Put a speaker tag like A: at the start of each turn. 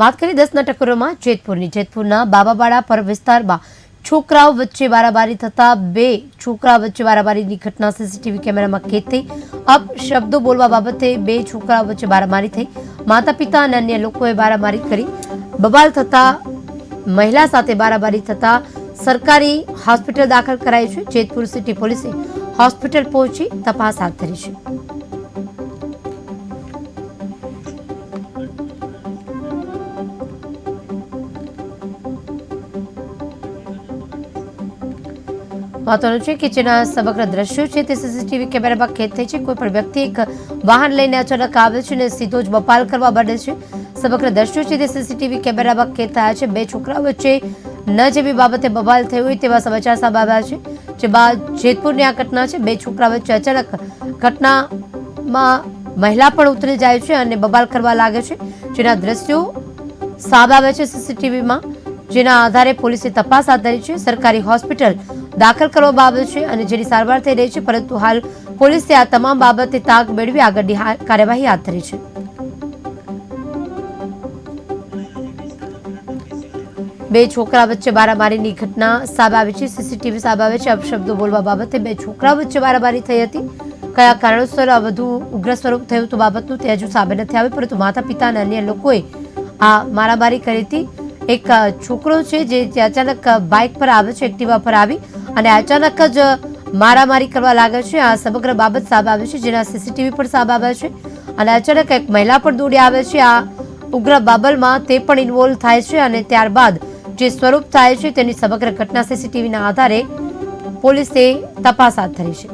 A: વાત કરીએ દસના ટકરોમાં જેતપુરની. જેતપુરના બાબાબાડા પર વિસ્તારમાં છોકરાઓ વચ્ચે બારાબારી થતા બે છોકરા વચ્ચે બારાબારીની ઘટના સીસીટીવી કેમેરામાં કેદ થઈ. અપ શબ્દો બોલવા બાબતે બે છોકરાઓ વચ્ચે બારામારી થઈ. માતા પિતા અને અન્ય લોકોએ બારામારી કરી. બબાલ થતા મહિલા સાથે બારાબારી થતા સરકારી હોસ્પિટલ દાખલ કરાઈ છે. જેતપુર સિટી પોલીસે હોસ્પિટલ પહોંચી તપાસ હાથ ધરી છે. મહત્વનું છે. કે જેના સમગ્ર દ્રશ્યો છે તે સીસીટીવી કેમેરામાં કેદ થઈ છે. કોઈ પણ વ્યક્તિ એક વાહન લઈને અચાનક આવે છે અને સીધો જ બપાલ કરવા માંડે છે. સમગ્ર દ્રશ્યો છે તે સીસીટીવી કેમેરામાં કેદ થયા છે. બે છોકરાઓ વચ્ચે ન જેવી બાબતે બબાલ થઈ હોય તેવા સમાચાર સામે આવ્યા છે. જે બાદ જેતપુરની આ ઘટના છે. બે છોકરા વચ્ચે અચાનક ઘટનામાં મહિલા પણ ઉતરી જાય છે અને બબાલ કરવા લાગે છે. જેના દ્રશ્યો સામે આવે છે સીસીટીવીમાં. જેના આધારે પોલીસે તપાસ હાથ ધરી છે. સરકારી હોસ્પિટલ દાખલ કરવામાં આવ્યો છે અને જેની સારવાર થઈ રહી છે, પરંતુ હાલ પોલીસે આ તમામ બાબતે તાક મેળવી આગળની કાર્યવાહી હાથ ધરી છે. બે છોકરા વચ્ચે મારામારીની ઘટના સામે આવી છે. સીસીટીવી સામે આવે છે. અપશબ્દો બોલવા બાબતે બે છોકરા વચ્ચે મારામારી થઈ હતી. કયા કારણોસર આ વધુ ઉગ્ર સ્વરૂપ થયું હતું બાબતનું તે હજુ સામે નથી આવ્યું, પરંતુ માતા પિતા અને અન્ય લોકોએ આ મારામારી કરી હતી. એક છોકરો છે જે અચાનક બાઇક પર આવે છે, એક્ટિવા પર આવી. અને અચાનક જ મારામારી કરવા લાગે છે. આ સમગ્ર બાબત સામે આવે છે, જેના સીસીટીવી પણ સામે આવે છે. અને અચાનક એક મહિલા પણ દોડી આવે છે. આ ઉગ્ર બાબલમાં તે પણ ઇન્વોલ્વ થાય છે અને ત્યારબાદ જે સ્વરૂપ થાય છે તેની સમગ્ર ઘટના સીસીટીવીના આધારે પોલીસે તપાસ હાથ ધરી છે.